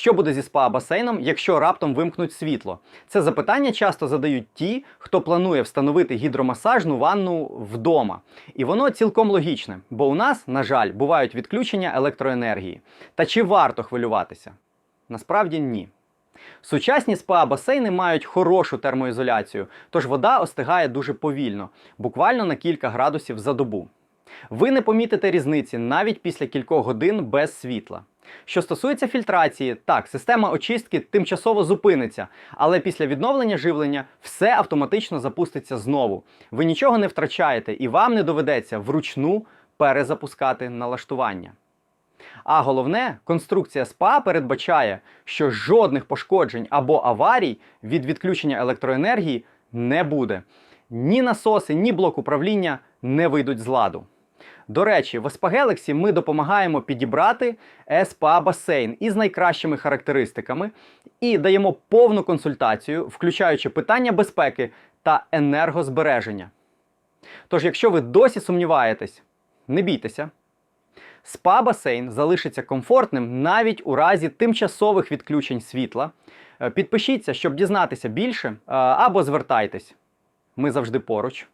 Що буде зі спа-басейном, якщо раптом вимкнуть світло? Це запитання часто задають ті, хто планує встановити гідромасажну ванну вдома. І воно цілком логічне, бо у нас, на жаль, бувають відключення електроенергії. Та чи варто хвилюватися? Насправді ні. Сучасні спа-басейни мають хорошу термоізоляцію, тож вода остигає дуже повільно, буквально на кілька градусів за добу. Ви не помітите різниці навіть після кількох годин без світла. Що стосується фільтрації, так, система очистки тимчасово зупиниться, але після відновлення живлення все автоматично запуститься знову. Ви нічого не втрачаєте і вам не доведеться вручну перезапускати налаштування. А головне, конструкція СПА передбачає, що жодних пошкоджень або аварій від відключення електроенергії не буде. Ні насоси, ні блок управління не вийдуть з ладу. До речі, в SP Galaxy ми допомагаємо підібрати СПА басейн із найкращими характеристиками і даємо повну консультацію, включаючи питання безпеки та енергозбереження. Тож, якщо ви досі сумніваєтесь, не бійтеся. Спа-басейн залишиться комфортним навіть у разі тимчасових відключень світла. Е, Підпишіться, щоб дізнатися більше, е, або звертайтесь. Ми завжди поруч.